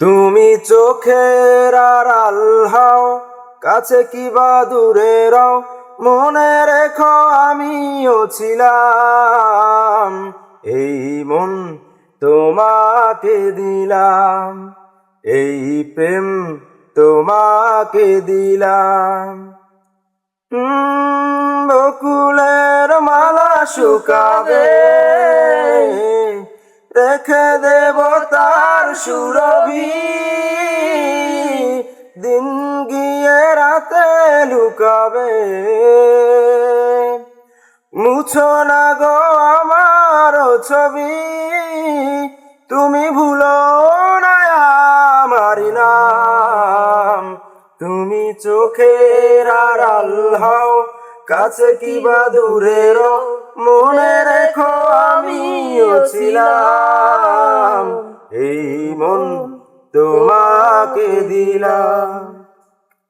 তুমি চোখের আড়াল হাও, কাছে কিবা দূরে রাও, মনে রেখো আমিও ছিলাম। এই মন তোমাকে দিলাম, এই প্রেম তোমাকে দিলাম। বকুলের মালা শুকাবে, রেখে দেব তার সুরভি। দিন গিয়ে রাতে লুকাবে। মুছো না গো আমার ছবি। তুমি ভুলো না নাম। তুমি চোখের আড়াল হও, কাছে কিবা দূরে রও মনে রেখো, আমিও ছিলাম। এই মন তোমাকে দিলাম,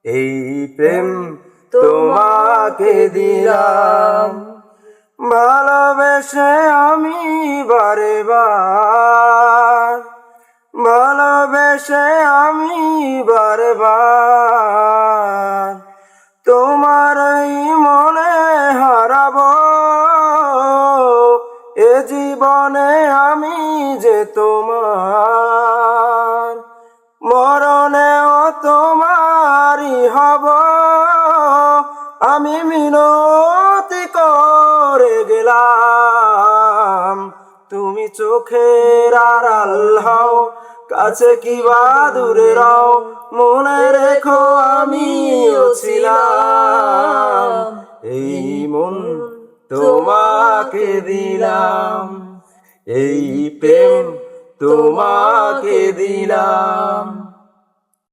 এই প্রেম তোমাকে দিলাম। ভালোবেসে আমি বারে বার ভালোবেসে আমি বারে বার তোমার মনে হারাব। এ জীবনে আমি যে তোমার তোমারই হব। আমি মিনতি করে গেলাম। তুমি চোখের আড়াল হও, কাছে কিবা দূরে রাও। মনে রেখো আমিও ছিলাম। এই মন তোমাকে দিলাম। এই প্রেম তোমাকে দিলাম।